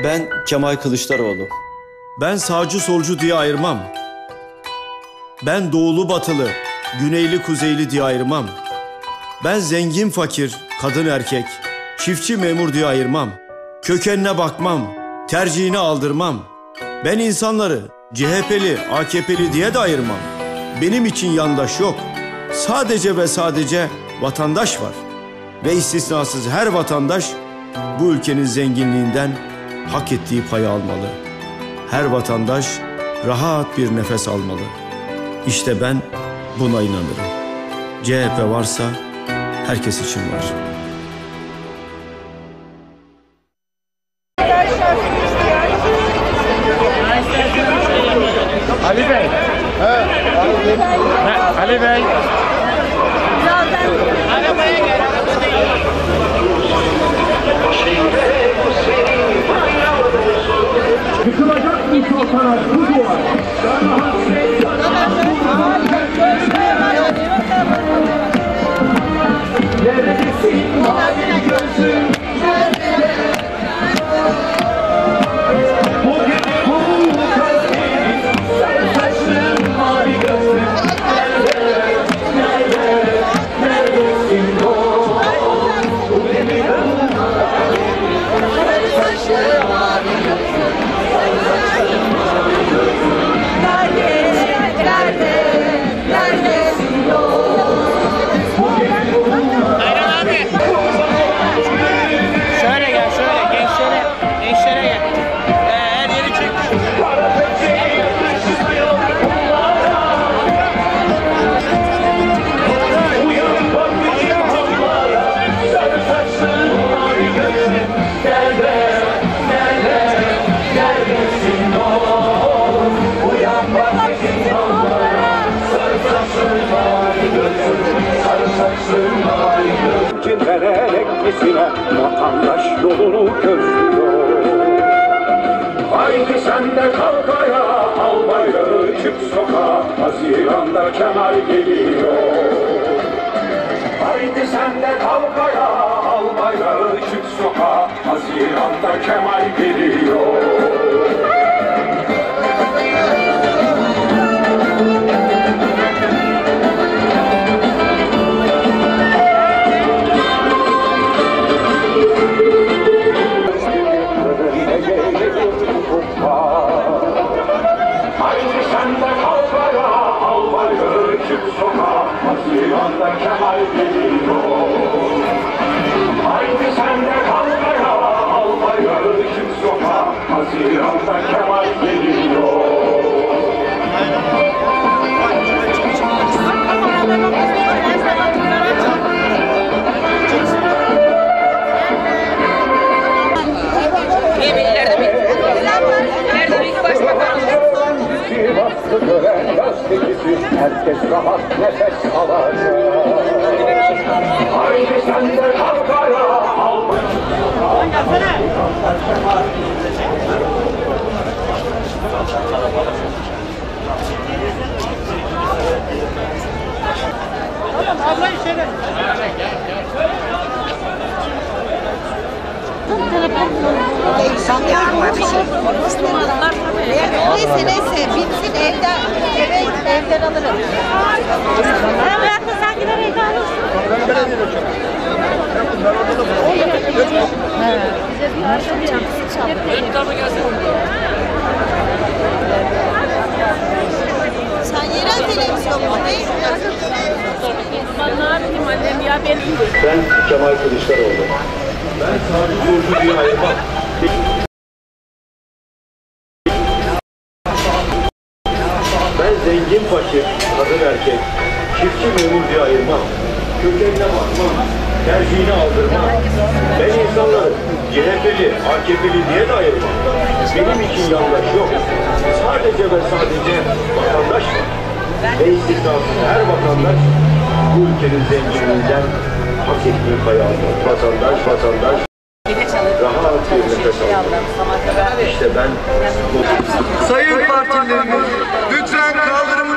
Ben Kemal Kılıçdaroğlu. Ben sağcı solcu diye ayırmam. Ben doğulu batılı, güneyli kuzeyli diye ayırmam. Ben zengin fakir, kadın erkek, çiftçi memur diye ayırmam. Kökenine bakmam, tercihini aldırmam. Ben insanları CHP'li, AKP'li diye de ayırmam. Benim için yandaş yok. Sadece ve sadece vatandaş var. Ve istisnasız her vatandaş bu ülkenin zenginliğinden hak ettiği payı almalı. Her vatandaş rahat bir nefes almalı. İşte ben buna inanırım. CHP varsa herkes için var. Misine vatandaş yolunu gözlüyor. Haydi sen de kalk ayağa, al bayrağı çık sokağa, Haziran'da Kemal geliyor. Haydi sen de kalk ayağa, al bayrağı çık sokağa, Haziran'da Kemal geliyor. İnsanlar var bir şey. Neyse neyse bitsin evden eve evden alırım. Ben sen yerel televizyon mu? Ben ne yapayım annem. Ben Kemal Kılıçdaroğlu. Ben sağcı solcu diye zengin fakir, kadın erkek, çiftçi memur diye ayırmam. Kökenine bakmam, tercihini aldırmam. Ben insanları CHP'li, AKP'li diye de ayırmam. Benim için yandaş yok. Sadece ve sadece vatandaş var. Ve istisnasız her vatandaş bu ülkenin zenginliğinden hak ettiği payı. Vatandaş, vatandaş rahat bir nefes almalı. İşte ben Sayın partilerimiz Hemen kaldırın.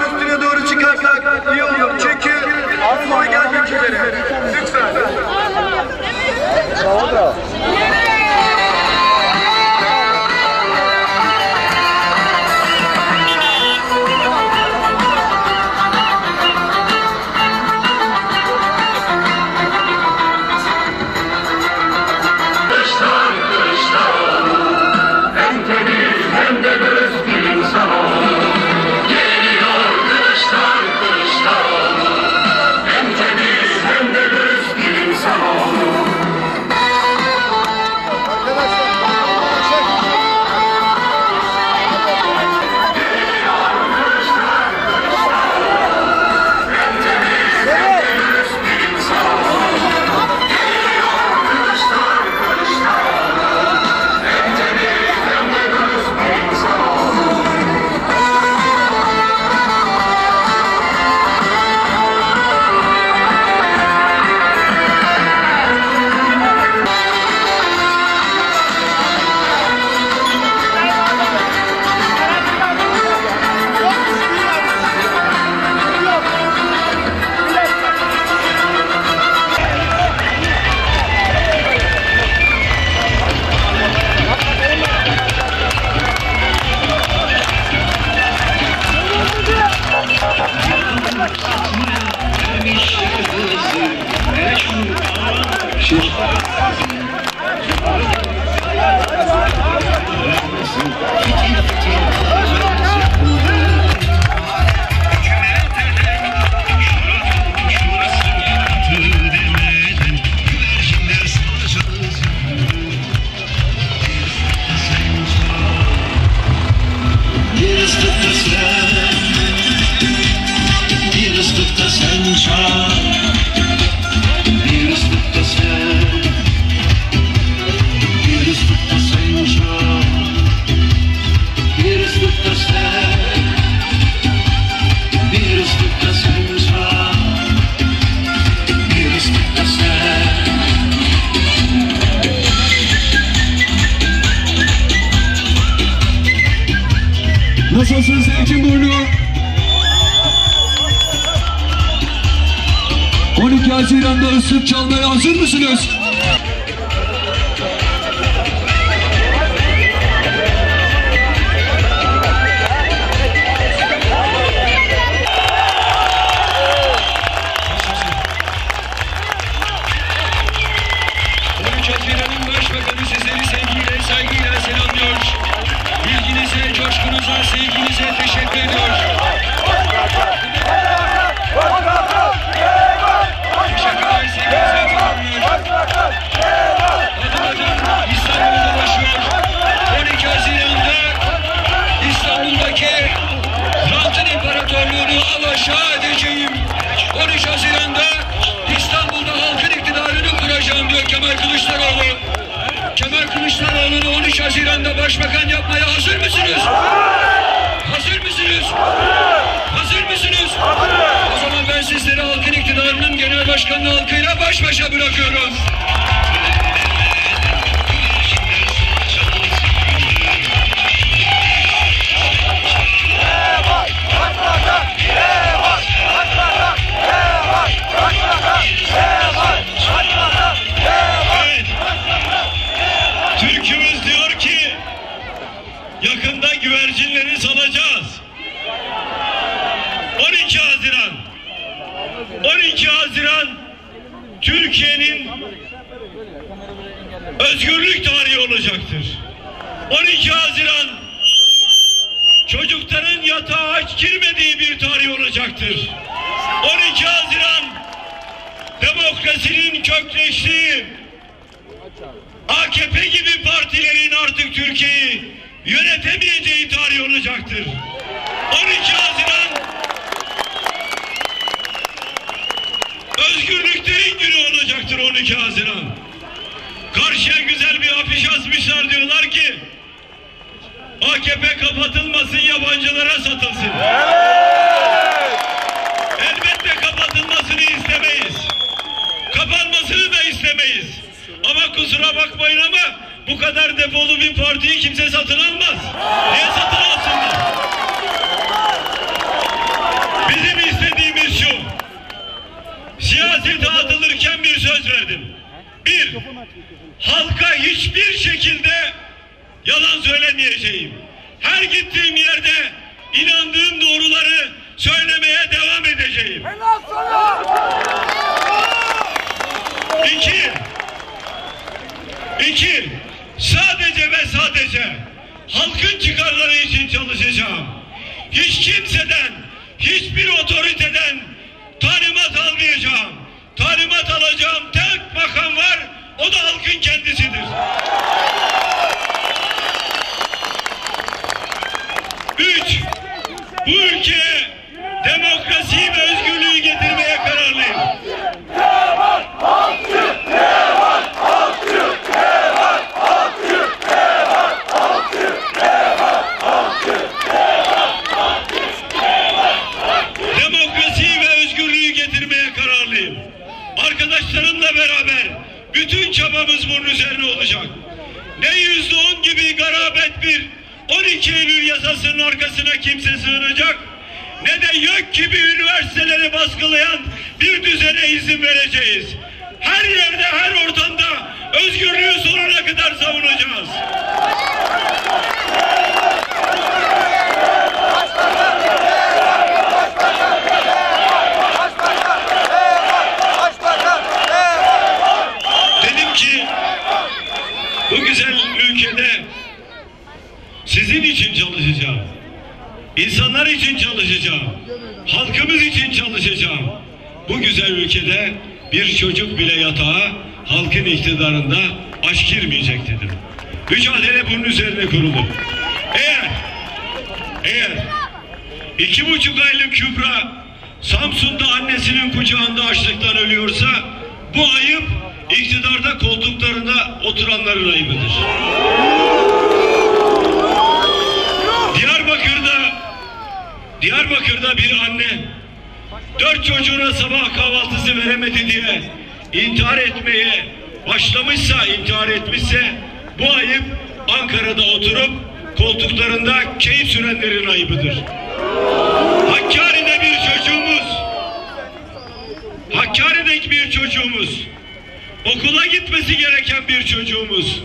Çalmaya hazır mısınız? Kılıçdaroğlu'nu 13 Haziran'da başbakan yapmaya hazır mısınız? Hazır mısınız? Hazır mısınız? O zaman ben sizleri halkın iktidarının genel başkanı halkıyla baş başa bırakıyorum. Çocukların yatağa aç girmediği bir tarih olacaktır. 12 Haziran demokrasinin kökleştiği AKP gibi partilerin artık Türkiye'yi yönetemeyeceği tarih olacaktır. 12 Haziran özgürlüklerin günü olacaktır 12 Haziran. Karşıya güzel bir afiş asmışlar diyorlar ki AKP kapatılmasın yabancılara satılsın. Elbette kapatılmasını istemeyiz. Kapanmasını da istemeyiz. Ama kusura bakmayın ama bu kadar defolu bir partiyi kimse satın almaz. Niye satın alsınlar? Bizim istediğimiz şu. Siyasete atılırken bir söz verdim. Bir, halka hiçbir şekilde yalan söylemeyeceğim. Her gittiğim yerde inandığım doğruları söylemeye devam edeceğim. İki, iki, sadece ve sadece halkın çıkarları için çalışacağım. Hiç kimseden, hiçbir otoriteden talimat almayacağım. Talimat alacağım tek makam var, o da halkın kendisidir. Üç, bu ülkeye demokrasiyi ve özgürlüğü getirmeye kararlıyım. demokrasiyi ve özgürlüğü getirmeye kararlıyım. Arkadaşlarımla beraber bütün çabamız bunun üzerine olacak. Ne yüzde on gibi garabet bir 12 Eylül yasasının arkasına kimse sığınacak ne de YÖK gibi üniversiteleri baskılayan bir düzene izin vereceğiz. Her yerde, her ortamda özgürlüğü sonuna kadar savunacağız. Dedim ki bu güzel ülkede sizin için çalışacağım. İnsanlar için çalışacağım. Halkımız için çalışacağım. Güzel ülkede bir çocuk bile yatağa halkın iktidarında aç girmeyecek dedim. Mücadele bunun üzerine kuruldu. Eğer eğer iki buçuk aylık Kübra Samsun'da annesinin kucağında açlıktan ölüyorsa bu ayıp iktidarda koltuklarında oturanların ayıbıdır. Diyarbakır'da Diyarbakır'da bir anne dört çocuğuna sabah kahvaltısı veremedi diye intihar etmeye başlamışsa, intihar etmişse bu ayıp Ankara'da oturup koltuklarında keyif sürenlerin ayıbıdır. Hakkari'de bir çocuğumuz, Hakkari'deki bir çocuğumuz, okula gitmesi gereken bir çocuğumuz,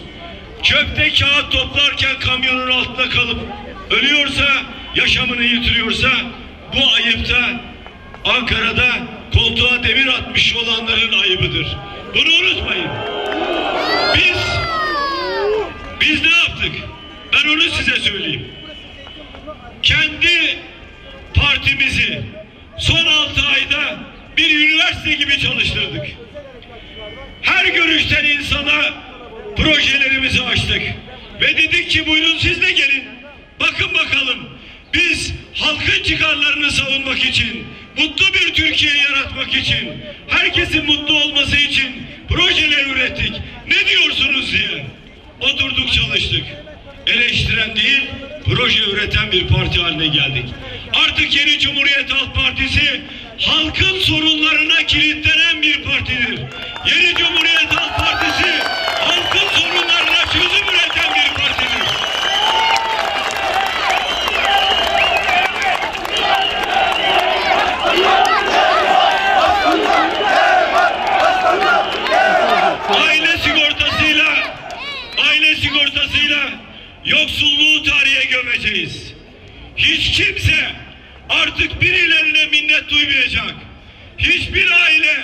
çöpte kağıt toplarken kamyonun altında kalıp ölüyorsa, yaşamını yitiriyorsa, bu ayıp da Ankara'da koltuğa demir atmış olanların ayıbıdır. Bunu unutmayın. Biz, biz ne yaptık? Ben onu size söyleyeyim. Kendi partimizi son altı ayda bir üniversite gibi çalıştırdık. Her görüşten insana projelerimizi açtık. Ve dedik ki buyurun siz de gelin. Bakın bakalım biz halkın çıkarlarını savunmak için, mutlu bir Türkiye yaratmak için, herkesin mutlu olması için projeler ürettik. Ne diyorsunuz diye. Oturduk çalıştık. Eleştiren değil, proje üreten bir parti haline geldik. Artık yeni Cumhuriyet Halk Partisi halkın sorunlarına kilitlenen bir partidir. Yeni Cumhuriyet Halk Partisi halkın sorunlarına çözüm üreten bir partidir. Aile sigortasıyla aile sigortasıyla yoksulluğu tarihe gömeceğiz. Hiç kimse artık birilerine minnet duymayacak. Hiçbir aile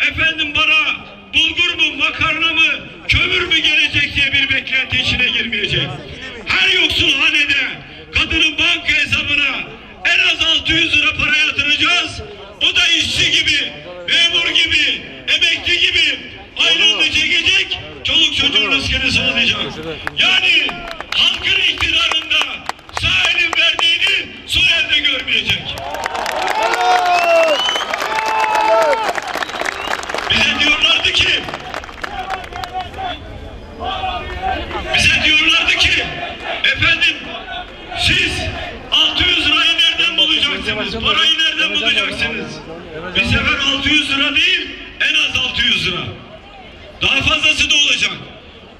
efendim bana bulgur mu, makarna mı, kömür mü gelecek diye bir beklenti içine girmeyecek. Her yoksul hanede kadının banka hesabına en az 600 lira para yatıracağız. O da işçi gibi, memur gibi, emekli gibi aylığını çekecek, çoluk çocuğun rızkını sağlayacak. Yani halkın iktidarında verdiğini sol görmeyecek. Bize diyorlardı ki bize diyorlardı ki efendim siz 600 lirayı nereden bulacaksınız? Parayı nereden bulacaksınız? Bir sefer 600 lira değil en az 600 lira. Daha fazlası da olacak.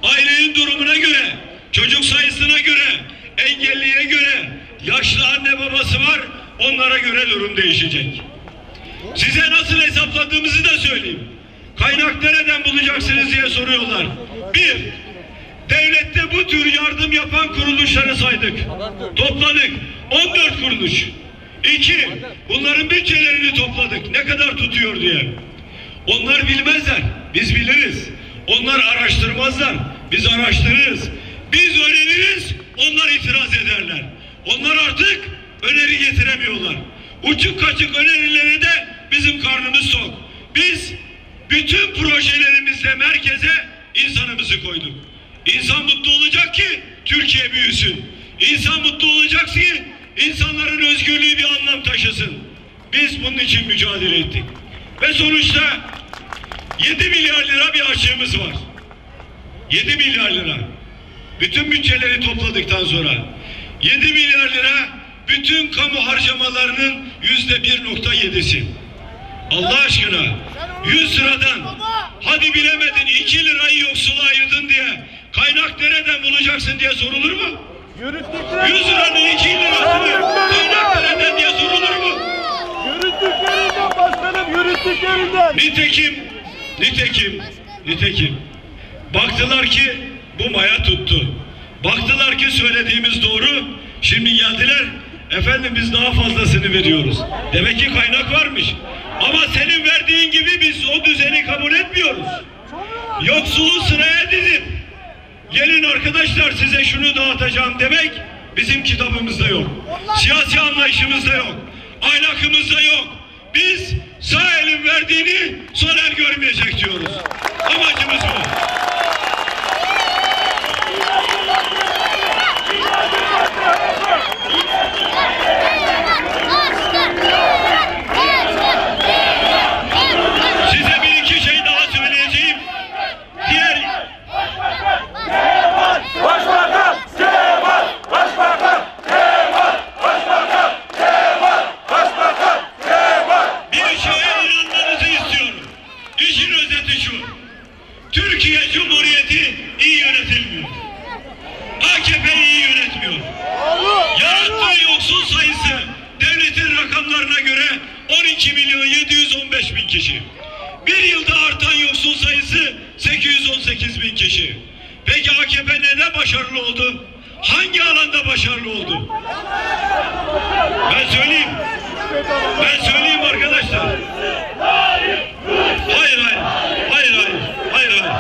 Ailenin durumuna göre, çocuk sayısına göre, engelliye göre, yaşlı anne babası var, onlara göre durum değişecek. Size nasıl hesapladığımızı da söyleyeyim. Kaynak nereden bulacaksınız diye soruyorlar. Bir, devlette bu tür yardım yapan kuruluşları saydık. Topladık. 14 kuruluş. İki, bunların bütçelerini topladık. Ne kadar tutuyor diye. Onlar bilmezler. Biz biliriz. Onlar araştırmazlar. Biz araştırırız. Biz öneririz. Onlar itiraz ederler. Onlar artık öneri getiremiyorlar. Uçuk kaçık önerileri de bizim karnımız tok. Biz bütün projelerimizde merkeze insanımızı koyduk. İnsan mutlu olacak ki Türkiye büyüsün. İnsan mutlu olacak ki insanların özgürlüğü bir anlam taşısın. Biz bunun için mücadele ettik. Ve sonuçta 7 milyar lira bir açığımız var. 7 milyar lira. Bütün bütçeleri topladıktan sonra 7 milyar lira bütün kamu harcamalarının yüzde 1.7'si. Allah aşkına 100 liradan hadi bilemedin 2 lirayı yoksula ayırdın diye kaynak nereden bulacaksın diye sorulur mu? 100 liranın 2 lirasını kaynak nereden diye sorulur mu? Yürüttüklerinden başkanım yürüttüklerinden. Nitekim, nitekim, nitekim. Baktılar ki bu maya tuttu. Baktılar ki söylediğimiz doğru. Şimdi geldiler. Efendim biz daha fazlasını veriyoruz. Demek ki kaynak varmış. Ama senin verdiğin gibi biz o düzeni kabul etmiyoruz. Yoksulu sıraya dizip gelin arkadaşlar size şunu dağıtacağım demek bizim kitabımızda yok. Siyasi anlayışımızda yok. Ahlakımızda yok. Biz sağ elin verdiğini sol el görmeyecek diyoruz. Amacımız bu. Size bir iki şey daha söyleyeceğim. Diğer Başbakan Kemal! Başbakan Kemal! Başbakan Kemal! Başbakan Kemal! bir şeye inanmanızı istiyorum. İşin özeti şu. Türkiye Cumhuriyeti iyi yönetilmiyor. AKP iyi yönetmiyor. etmiyor. Yarattığı yoksul sayısı devletin rakamlarına göre 12 milyon 715 bin kişi. Bir yılda artan yoksul sayısı 818 bin kişi. Peki AKP neden başarılı oldu? Hangi alanda başarılı oldu? Ben söyleyeyim. Ben söyleyeyim arkadaşlar. Hayır, hayır. Hayır, hayır. Hayır, hayır.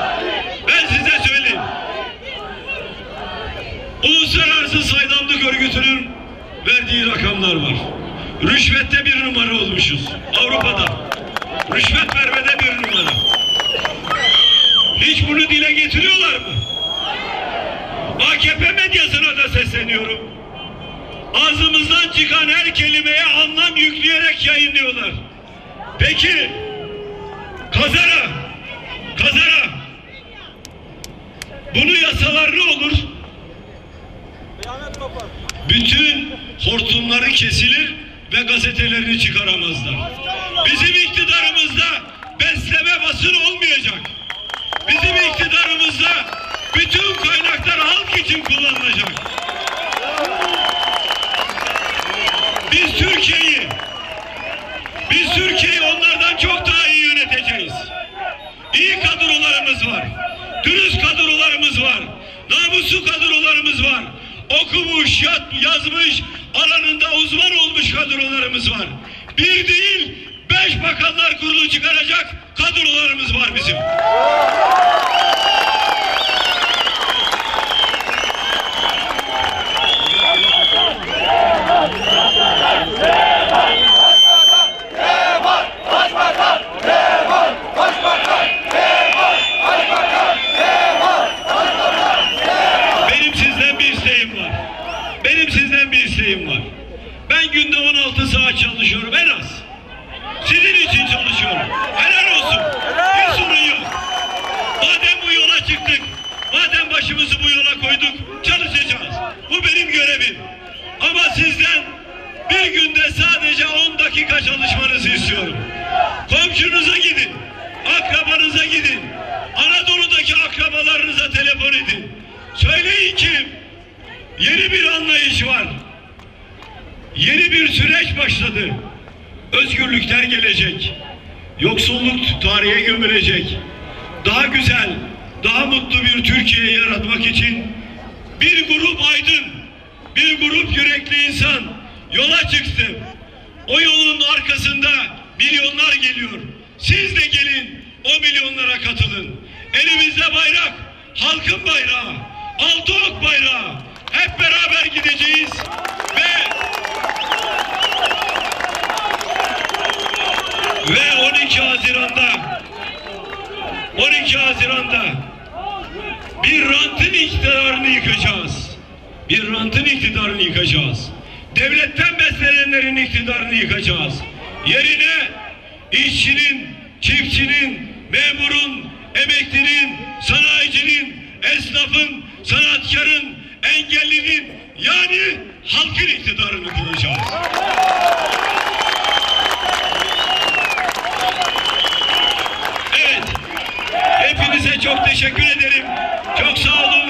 Ben size söyleyeyim. Uluslararası Saydamlık Örgütü'nün verdiği rakamlar var. Rüşvette bir numara olmuşuz Avrupa'da. Rüşvet. Hiç bunu dile getiriyorlar mı? AKP medyasına da sesleniyorum. Ağzımızdan çıkan her kelimeye anlam yükleyerek yayınlıyorlar. Peki kazara, kazara bunu yasalar ne olur? Bütün hortumları kesilir ve gazetelerini çıkaramazlar. Bizim iktidarımızda besleme basın olmayacak. Bizim iktidarımızda bütün kaynaklar halk için kullanılacak. Biz Türkiye'yi biz Türkiye'yi onlardan çok daha iyi yöneteceğiz. İyi kadrolarımız var. Dürüst kadrolarımız var. Namuslu kadrolarımız var. Okumuş, yazmış, alanında uzman olmuş kadrolarımız var. Bir değil, beş bakanlar kurulu çıkaracak kadrolarımız var bizim. Benim sizden bir isteğim var. Benim sizden bir isteğim var. Ben günde 16 saat çalışıyorum en az. Sizin için çalışıyorum. Helal olsun. Bir sorun yok. Madem bu yola çıktık, madem başımızı bu yola koyduk, çalışacağız. Bu benim görevim. Ama sizden bir günde sadece 10 dakika çalışmanızı istiyorum. Komşunuza gidin, akrabanıza gidin, Anadolu'daki akrabalarınıza telefon edin. Söyleyin ki yeni bir anlayış var. Yeni bir süreç başladı. Özgürlükler gelecek. Yoksulluk tarihe gömülecek. Daha güzel, daha mutlu bir Türkiye yaratmak için bir grup aydın, bir grup yürekli insan yola çıktı. O yolun arkasında milyonlar geliyor. Siz de gelin o milyonlara katılın. Elimizde bayrak, halkın bayrağı, altı ok bayrağı. Hep beraber gideceğiz ve ve 12 Haziran'da 12 Haziran'da bir rantın iktidarını yıkacağız. Bir rantın iktidarını yıkacağız. Devletten beslenenlerin iktidarını yıkacağız. Yerine işçinin, çiftçinin, memurun, emeklinin, sanayicinin, esnafın, sanatkarın, engellinin yani halkın iktidarını kuracağız. Evet. Hepinize çok teşekkür ederim. Çok sağ olun